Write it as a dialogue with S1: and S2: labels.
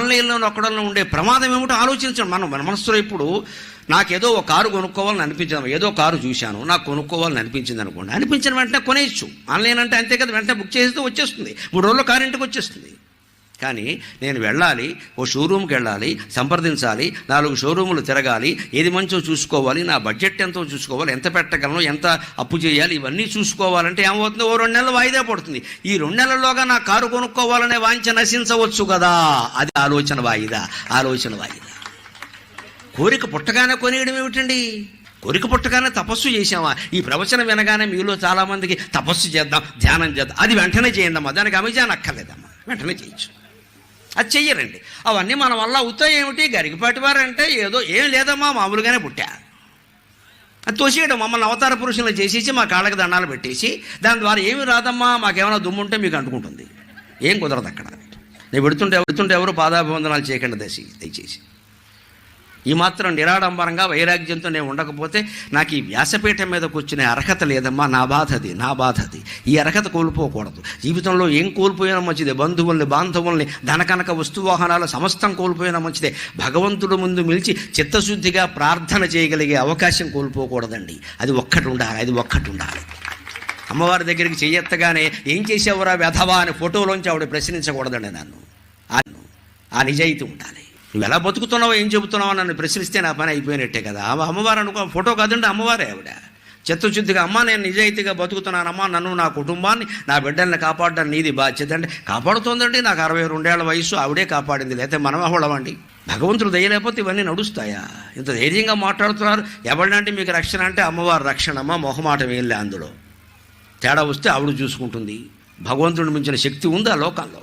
S1: ఆన్లైన్లో నొక్కడంలో ఉండే ప్రమాదం ఏమిటో ఆలోచించండి. మనం మన మనసులో ఇప్పుడు నాకేదో ఒక కారు కొనుక్కోవాలని అనిపించింది. ఏదో కారు చూశాను. నాకు కొనుక్కోవాలని అనిపించింది అనుకోండి. అనిపించిన వెంటనే కొనేయచ్చు. ఆన్లైన్ అంటే అంతే కదా వెంటనే బుక్ చేస్తే వచ్చేస్తుంది. మూడు రోజుల్లో కారు ఇంటికి వచ్చేస్తుంది. కానీ నేను వెళ్ళాలి ఓ షోరూమ్కి వెళ్ళాలి సంప్రదించాలి నాలుగు షోరూములు తిరగాలి ఏది మంచో చూసుకోవాలి నా బడ్జెట్ ఎంతో చూసుకోవాలి ఎంత పెట్టగలను ఎంత అప్పు చేయాలి ఇవన్నీ చూసుకోవాలంటే ఏమవుతుంది? ఓ రెండు నెలలు వాయిదా పడుతుంది. ఈ రెండు నెలల్లోగా నా కారు కొనుక్కోవాలనే వాంఛ నశించవచ్చు కదా? అది ఆలోచన వాయిదా ఆలోచన వాయిదా. కోరిక పుట్టగానే కొనియడం ఏమిటండి? కోరిక పుట్టగానే తపస్సు చేసామా ఈ ప్రవచనం వినగానే మీలో చాలామందికి తపస్సు చేద్దాం ధ్యానం చేద్దాం అది వెంటనే చేయండమ్మా దానికి అమెజాన్ అక్కర్లేదమ్మా వెంటనే చేయొచ్చు అది చెయ్యరండి. అవన్నీ మన వల్ల అవుతాయి ఏమిటి? గరికపాటి వారంటే ఏదో ఏం లేదమ్మా మామూలుగానే పుట్టా. అది తోసేయడం మమ్మల్ని అవతార పురుషులను చేసేసి మా కాళ్ళకి దండాలు పెట్టేసి దాని ద్వారా ఏమి రాదమ్మా మాకేమైనా దుమ్ము ఉంటే మీకు అంటుకుంటుంది. ఏం కుదరదు అక్కడ. నేను పెడుతుంటే పెడుతుంటే ఎవరు పాదాభివందనాలు చేయకండి దశ దయచేసి. ఈ మాత్రం నిరాడంబరంగా వైరాగ్యంతో నేను ఉండకపోతే నాకు ఈ వ్యాసపీఠం మీద కూర్చునే అర్హత లేదమ్మా. నా బాధ అది నా బాధ అది. ఈ అర్హత కోల్పోకూడదు. జీవితంలో ఏం కోల్పోయినా మంచిదే. బంధువుల్ని బాంధవుల్ని ధనకనక వస్తువాహనాలు సమస్తం కోల్పోయినా మంచిదే. భగవంతుడు ముందు నిలిచి చిత్తశుద్ధిగా ప్రార్థన చేయగలిగే అవకాశం కోల్పోకూడదండి. అది ఒక్కటి ఉండాలి అది ఒక్కటి ఉండాలి. అమ్మవారి దగ్గరికి చెయ్యెత్తగానే ఏం చేసేవరా వ్యధవా అని ఫోటోలోంచి ఆవిడ ప్రశ్నించకూడదండి నన్ను. ఆ- ఆ నిజాయితీ ఉండాలి. నువ్వు ఎలా బతుకుతున్నావో ఏం చెబుతున్నావో నన్ను ప్రశ్నిస్తే నా పని అయిపోయినట్టే కదా. అమ్మవారు అనుకో ఫోటో కాదండి అమ్మవారే ఆవిడ. చిత్తశుద్ధిగా అమ్మ నేను నిజాయితీగా బతుకుతున్నానమ్మా నన్ను నా కుటుంబాన్ని నా బిడ్డల్ని కాపాడడం నీది బాధ్యత అంటే కాపాడుతోందండి నాకు అరవై రెండేళ్ళ వయసు ఆవిడే కాపాడింది లేకపోతే మనం అవడమండి భగవంతుడు దయలేకపోతే ఇవన్నీ నడుస్తాయా? ఇంత ధైర్యంగా మాట్లాడుతున్నారు. ఎవరినంటే మీకు రక్షణ అంటే అమ్మవారి రక్షణ అమ్మ మొహమాటం ఏం లే అందులో. తేడా వస్తే ఆవిడ చూసుకుంటుంది. భగవంతుడిని మించిన శక్తి ఉంది ఆ లోకంలో?